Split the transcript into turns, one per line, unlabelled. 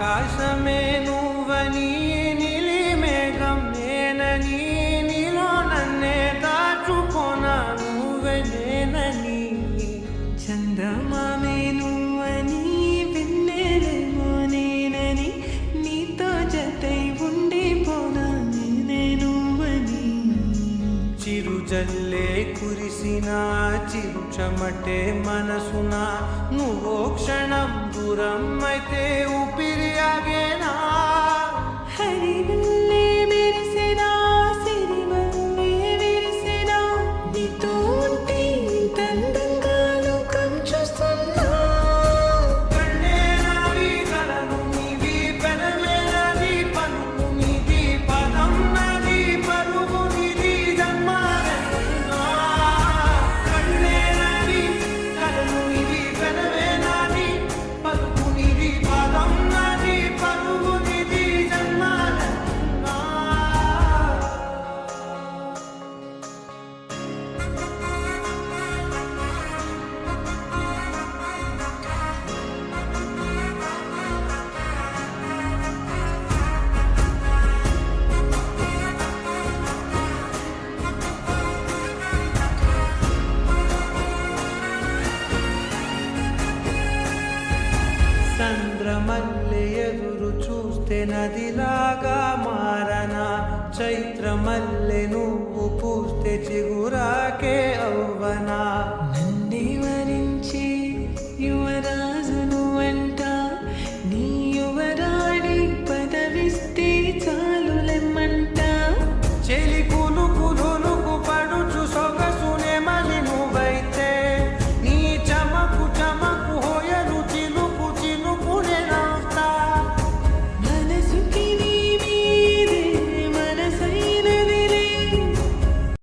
ఆకాశమే నువ్వని నీలి నేనని నీలో నన్నే దాచుకోనా నువ్వే నేనని.
చందమామే నువ్వని వెన్నెలేమో నేనని నీతో జతై ఉండిపోనా నేనే నువ్వని.
చిరుజల్లే కురిసిన చిరు చెమటే మనసున నువ్వో క్షణం దూరం అయితే చంద్రమల్లె ఎదురు చూస్తే నదిలాగా మారనా. చైత్రమల్లె నువ్వు పూస్తే చిగురాకే అవ్వనా?